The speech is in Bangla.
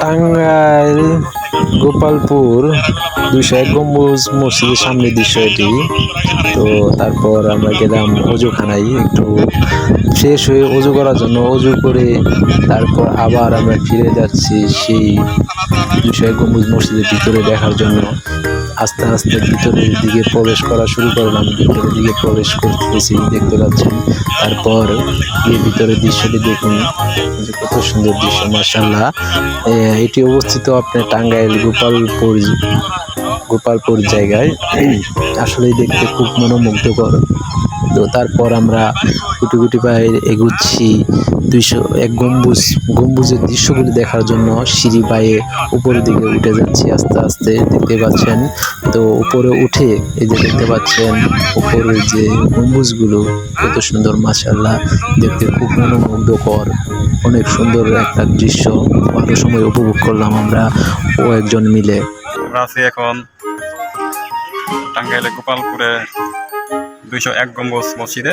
টাঙ্গাইল, গোপালপুর দুইশো এক গম্বুজ, মসজিদের সামনে দৃশ্য এটি তো তারপর আমরা গেলাম অজুখানায়, একটু শেষ হয়ে অজু করার জন্য অজু করে তারপর আবার আমরা ফিরে যাচ্ছি সেই দুশো এক গম্বুজ মসজিদের ভিতরে দেখার জন্য। আস্তে আস্তে ভিতরের দিকে প্রবেশ করা শুরু করলাম, ভিতরের দিকে প্রবেশ করতেছি, দেখতে পাচ্ছেন। তারপর গিয়ে ভিতরের দৃশ্যটি দেখুন। কত সুন্দর দৃশ্য মার্শাল্লাহ এটি অবস্থিত আপনার টাঙ্গাইল গোপালপুর গোপালপুর জায়গায় আসলেই দেখতে খুব মনোমুগ্ধকর। তো তারপর আমরা গুটি গুটি পায়ে এগুচ্ছি। দুইশো, এক গম্বুজ, গম্বুজের দৃশ্যগুলি দেখার জন্য সিঁড়ি পায়ে উপরের দিকে উঠে যাচ্ছি আস্তে আস্তে, দেখতে পাচ্ছেন। তো উপরে উঠে এই যে দেখতে পাচ্ছেন, উপরের যে গম্বুজগুলো, কত সুন্দর মাশাল্লাহ দেখতে খুব মনোমুগ্ধকর। অনেক সুন্দর একটা দৃশ্য। ভালো সময় উপভোগ করলাম আমরা ও একজন মিলে। আছি এখন টাঙ্গাইলে গোপালপুরে দুইশো এক গম্বুজ মসজিদে।